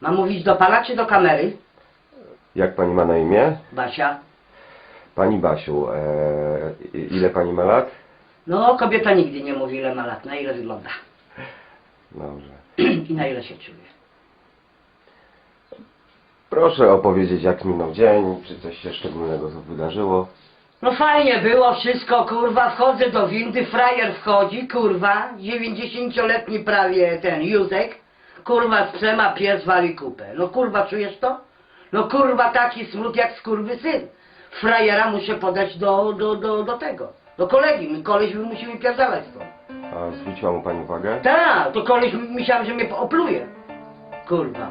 Mam mówić do pana czy do kamery? Jak pani ma na imię? Basia. Pani Basiu, e, ile pani ma lat? No, kobieta nigdy nie mówi ile ma lat, na ile wygląda Dobrze. i na ile się czuje. Proszę opowiedzieć, jak minął dzień, czy coś się szczególnego wydarzyło. No fajnie było wszystko, kurwa, wchodzę do windy, frajer wchodzi, kurwa, 90-letni prawie ten Józek, kurwa, z trzema pies wali kupę. No kurwa, czujesz to? No kurwa, taki smród jak skurwy syn. Frajera muszę podać do, do, do, do tego, do kolegi, My koleś by musi wypierdalać stąd. A zwróciła mu pani uwagę? Tak, to koleś myślałem, że mnie opluje. Kurwa.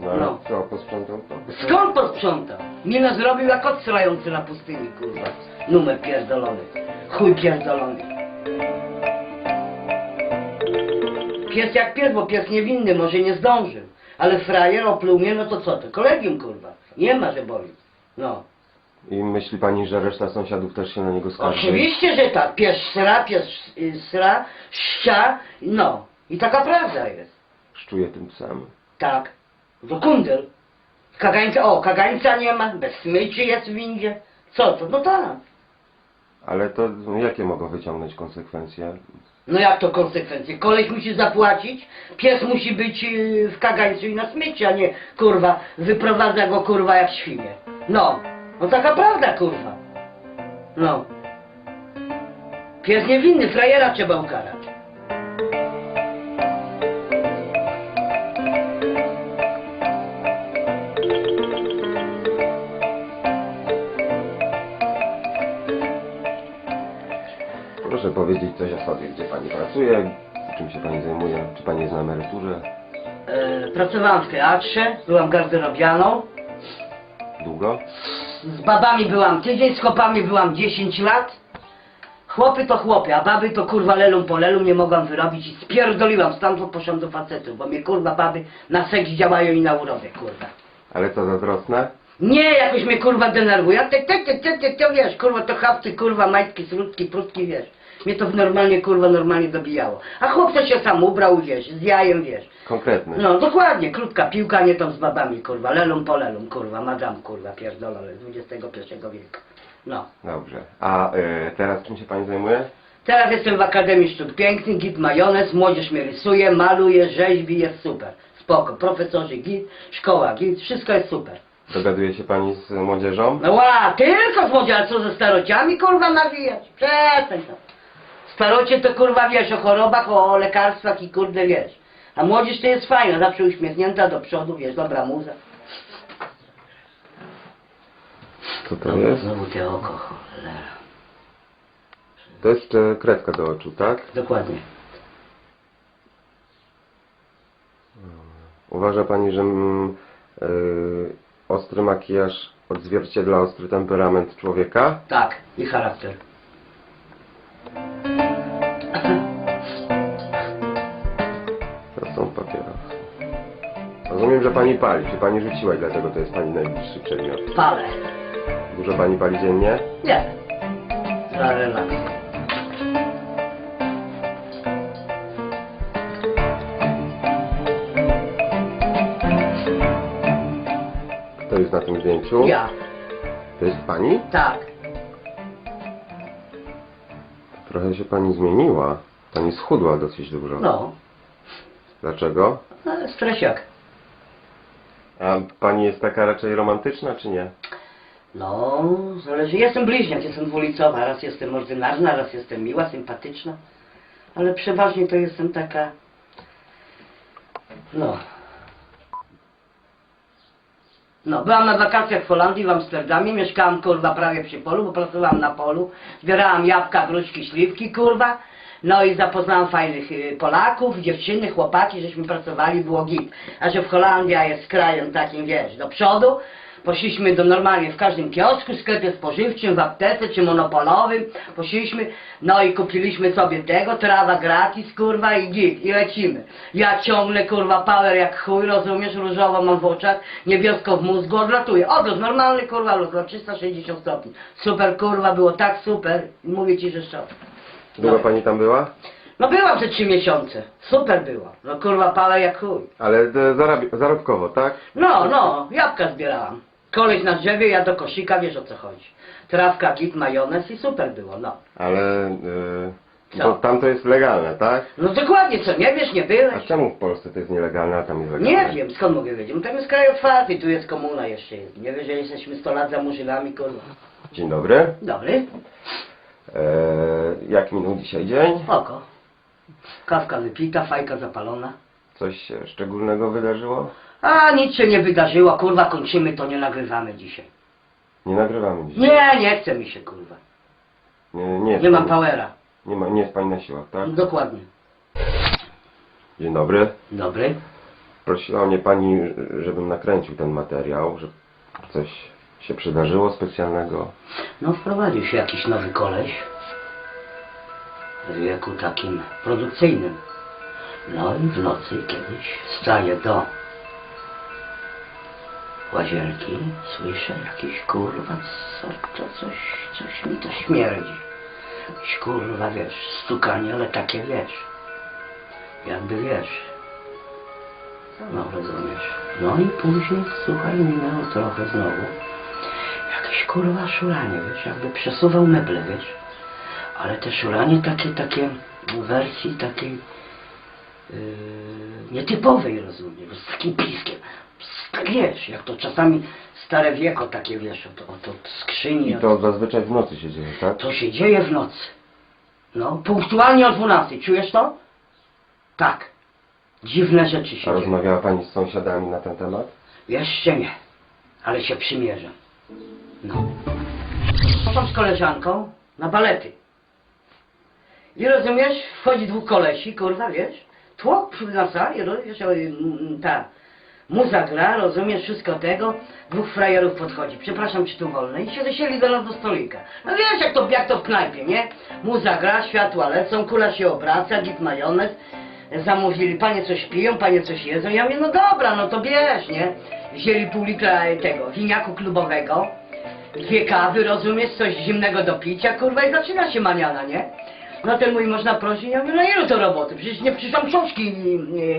No ale No. co, posprzątał to? Skąd posprzątał? Minę zrobił jak kot strający na pustyni, kurwa. Numer pierdolony. Chuj pierdolony. Pies jak pies, bo pies niewinny, może nie zdążył. Ale frajer opluł mnie, no to co to? Kolegium, kurwa. Nie ma, że boli. No. I myśli pani, że reszta sąsiadów też się na niego skarży? Oczywiście, że tak. Pies sra, pies y, sra, ścia, no. I taka prawda jest. Szczuje tym psem. Tak. Kundel. Kagańca, o, kagańca nie ma, bez smyczy jest w windzie. Co to? No tak. Ale to jakie mogą wyciągnąć konsekwencje? No jak to konsekwencje? Koleś musi zapłacić, pies musi być yy, w kagańcu i na smyczy, a nie, kurwa, wyprowadza go, kurwa, jak świnie. No. No taka prawda, kurwa. No. Pies niewinny, frajera trzeba ukarać. Pani pracuje, czym się pani zajmuje, czy pani jest na emeryturze, E, pracowałam w teatrze, byłam garderobianą. długo? Z babami byłam tydzień, z chłopami byłam 10 lat. Chłopy to chłopy, a baby to kurwa lelum po lelum nie mogłam wyrobić i spierdoliłam stamtąd poszłam do facetów, bo mnie kurwa baby na seks działają i na urodę, kurwa. Ale co zazdrosne? Nie, jakoś mnie kurwa denerwuje, a ty, ty, ty, ty, ty, ty wiesz, kurwa to chawcy, kurwa majtki, srutki, prutki, wiesz. Mnie to normalnie, kurwa, normalnie dobijało. A chłop to się sam ubrał, wiesz, z jajem, wiesz. Konkretny. No, dokładnie, krótka piłka, nie tam z babami, kurwa, lelum po lelum, kurwa, madam, kurwa, pierdolone, z XXI wieku. No. Dobrze. A y, teraz czym się pani zajmuje? Teraz jestem w Akademii Sztuk Pięknych, git majonez, młodzież mnie rysuje, maluje, rzeźbi, jest super. Spoko, profesorzy git, szkoła git, wszystko jest super. Dogaduje się pani z młodzieżą? No ła, tylko z młodzież, a co ze starociami, kurwa, nawijać? Przestań tam. Starocie to, kurwa, wiesz o chorobach, o lekarstwach i kurde, wiesz. A młodzież to jest fajna, zawsze uśmiechnięta do przodu, wiesz, dobra muza. Co to jest? Znowu te oko, cholera. To jest e, kredka do oczu, tak? Dokładnie. Uważa pani, że mm, y, ostry makijaż odzwierciedla ostry temperament człowieka? Tak, i charakter. To są papierosy. Rozumiem, że pani pali. Czy pani rzuciła i dlatego to jest pani najbliższy przedmiot? Palę. Dużo pani pali dziennie? Nie. Dla relaksu. Kto jest na tym zdjęciu? Ja. To jest pani? Tak. Trochę się pani zmieniła. Pani schudła dosyć dużo. No. Dlaczego? Ale stresiak. A pani jest taka raczej romantyczna, czy nie? No, zależy. Jestem bliźniak, jestem dwulicowa. Raz jestem ordynarna, raz jestem miła, sympatyczna. Ale przeważnie to jestem taka... No. No, byłam na wakacjach w Holandii, w Amsterdamie, mieszkałam kurwa prawie przy polu, bo pracowałam na polu, zbierałam jabłka, gruszki, śliwki, kurwa. No i zapoznałam fajnych y, Polaków, dziewczyny, chłopaki, żeśmy pracowali, było git. A że w Holandia jest krajem takim, wiesz, do przodu, poszliśmy do normalnie w każdym kiosku, sklepie spożywczym, w aptece czy monopolowym, poszliśmy, no i kupiliśmy sobie tego, trawa gratis, kurwa i git, i lecimy. Ja ciągle, kurwa, power jak chuj, rozumiesz, różowo mam w oczach, niebiesko w mózgu, odlatuję. Odlot, normalny, kurwa, lot, 360 stopni. Super, kurwa, było tak super, mówię ci, że szok. Długo pani tam była? No byłam te trzy miesiące. Super było. No kurwa pala jak chuj. Ale e, zarobkowo, tak? No, no, jabłka zbierałam. Koleś na drzewie, ja do kosika, wiesz o co chodzi. Trawka, git, majonez i super było, no. Ale... E, Co? bo tam to jest legalne, tak? No dokładnie, co, nie wiesz, nie A byłeś? czemu w Polsce to jest nielegalne, a tam jest legalne? Nie wiem, skąd mogę wiedzieć. No tam jest kraj otwarty, tu jest komuna jeszcze jest. Nie wiesz, że jesteśmy 100 lat za murzynami, kurwa. Dzień dobry. Dobry, E, jak minął dzisiaj dzień? oko. Kawka wypita, fajka zapalona. Coś się szczególnego wydarzyło? A, nic się nie wydarzyło, kurwa, kończymy to, nie nagrywamy dzisiaj. Nie nagrywamy dzisiaj. Nie, nie chce mi się, kurwa. Nie, nie, jest Nie mam pani- powera. Nie, ma, nie jest pani na siłach, tak? Dokładnie. Dzień dobry. Dobry. Prosiła mnie pani, żebym nakręcił ten materiał, że coś się przydarzyło specjalnego. No wprowadził się jakiś nowy koleś w wieku takim produkcyjnym. No i w nocy kiedyś wstaję do łazienki, słyszę jakiś kurwa, co, to coś, coś mi to śmierdzi. Jakieś kurwa, wiesz, stukanie, ale takie wiesz, jakby wiesz, no rozumiesz. No i później, słuchaj, minęło trochę znowu. Jakieś kurwa szuranie, wiesz, jakby przesuwał meble, wiesz. Ale te szuranie takie, takie w wersji takiej yy, nietypowej, rozumiesz, z takim piskiem. Tak wiesz, jak to czasami stare wieko takie, wiesz, od, od, od skrzyni. I od- to zazwyczaj w nocy się dzieje, tak? to się dzieje w nocy. No, punktualnie o 12. Czujesz to? Tak. Dziwne rzeczy się A dzieją. rozmawiała pani z sąsiadami na ten temat? Jeszcze nie, ale się przymierzam. No. Poszłam z koleżanką na balety. I rozumiesz, wchodzi dwóch kolesi, kurwa, wiesz, tłok na sali, rozumiesz, mm, ta muza gra, rozumiesz, wszystko tego, dwóch frajerów podchodzi, przepraszam, czy tu wolne, i się zasieli do nas do stolika. No wiesz, jak to, jak to w knajpie, nie? Muza gra, światła lecą, kula się obraca, git majonez, zamówili, panie coś piją, panie coś jedzą, ja mówię, no dobra, no to bierz, nie? Wzięli pół litra tego, winiaku klubowego, dwie kawy, rozumiesz, coś zimnego do picia, kurwa, i zaczyna się maniana, nie? No ten mój można prosić, ja mówię, no ile to roboty, przecież nie przyszłam książki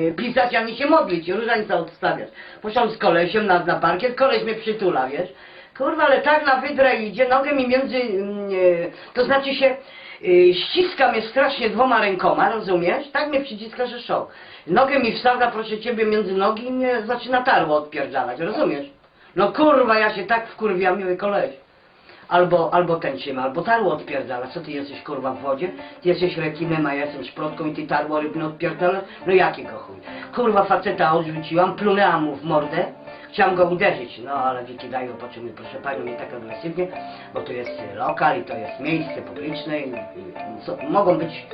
e, pisać, ani się modlić, różańca odstawiać. Poszłam z kolesiem na, na parkiet, koleś mnie przytula, wiesz? Kurwa, ale tak na wydrę idzie, nogę mi między, mm, e, to znaczy się, e, ściska mnie strasznie dwoma rękoma, rozumiesz? Tak mnie przyciska, że szok. Nogę mi wsadza, proszę ciebie, między nogi i mnie zaczyna tarło odpierdalać, rozumiesz? No kurwa, ja się tak wkurwiam, miły koleś. Albo, albo ma, albo tarło odpierdala. Co ty jesteś kurwa w wodzie? Ty jesteś rekinem, a ja jestem szprotką i ty tarło rybne odpierdala? No jakiego chuj? Kurwa faceta odrzuciłam, plunęłam mu w mordę. Chciałam go uderzyć, no ale Wiki dają po czym, proszę panią, nie tak agresywnie, bo tu jest lokal i to jest miejsce publiczne i, i co, mogą być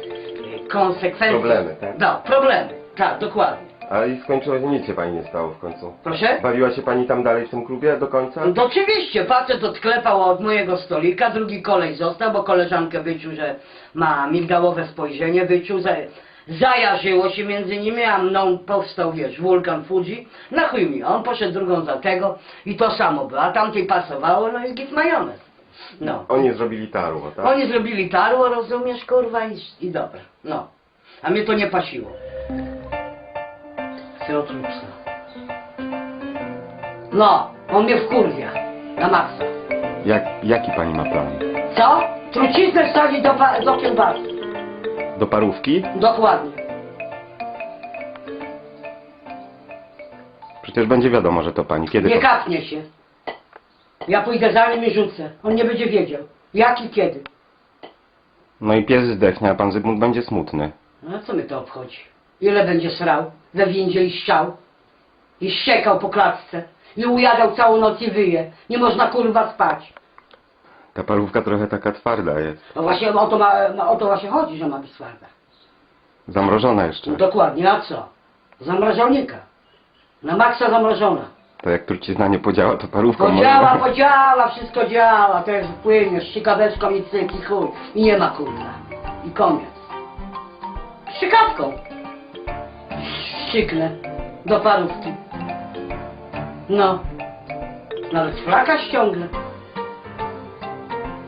y, konsekwencje. Problemy, tak? No, problemy, tak, dokładnie. A i skończyło się, nic się pani nie stało w końcu. Proszę? Bawiła się pani tam dalej w tym klubie do końca? No to oczywiście, facet odklepał od mojego stolika, drugi kolej został, bo koleżankę wyczuł, że ma migdałowe spojrzenie, wyczuł, za, zajarzyło się między nimi, a mną powstał, wiesz, wulkan Fuji, na chuj mi, on poszedł drugą za tego i to samo było, a tamtej pasowało, no i git majonez. No. Oni zrobili tarło, tak? Oni zrobili tarło, rozumiesz, kurwa, i, i dobra, no. A mnie to nie pasiło. Piotr psa. No, on mnie wkurwia, na maksa. Jak, jaki pani ma plan? Co? Truciznę wsadzić do, pa- do. Do parówki? Dokładnie. Przecież będzie wiadomo, że to pani. Kiedy Nie to... kapnie się. Ja pójdę za nim i rzucę. On nie będzie wiedział. Jak i kiedy. No i pies zdechnie, a pan Zygmunt będzie smutny. No co mnie to obchodzi? Ile będzie srał? We windzie i ściał. I ściekał po klatce. I ujadał całą noc i wyje. Nie można kurwa spać. Ta parówka trochę taka twarda jest. No właśnie o to, ma, ma, o to właśnie chodzi, że ma być twarda. Zamrożona jeszcze. No dokładnie, a co? Zamrażalnika. Na maksa zamrożona. To jak trucizna nie podziała, to parówka Podziała, może... podziała, wszystko działa, teraz płynie, ścikaweczką i cyk i chuj. I nie ma kurwa. I koniec. Szczykawką. Szczyknę do parówki. No. Nawet flaka ściągnę.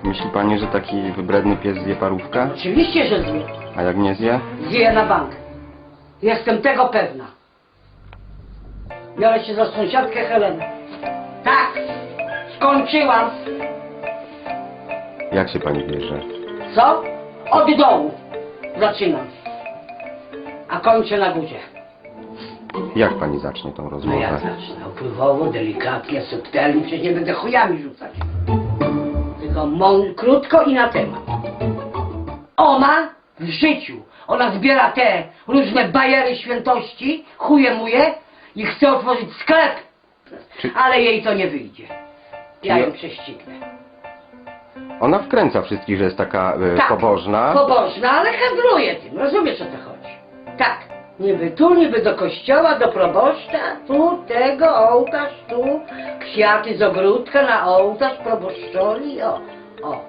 Myśli pani, że taki wybredny pies zje parówkę? Oczywiście, że zje. A jak nie zje? Zje na bank. Jestem tego pewna. Biorę się za sąsiadkę Helenę. Tak, skończyłam. Jak się pani bierze? Co? Od dołu. Zaczynam. A kończę na górze. Jak pani zacznie tą No rozmowę? ja zacznę opływowo, delikatnie, subtelnie, przecież nie będę chujami rzucać. Tylko mą, krótko i na temat. Ona w życiu, ona zbiera te różne bajery świętości, chuje muje i chce otworzyć sklep, Czy- ale jej to nie wyjdzie. Ja ją prześcignę. Ona wkręca wszystkich, że jest taka e, Tak, pobożna. Pobożna, ale handluje tym, rozumiesz o co chodzi. Tak, niby tu, niby do kościoła, do proboszcza, tu tego, ołtarz, tu, kwiaty z ogródka na ołtarz proboszczowi, o, o.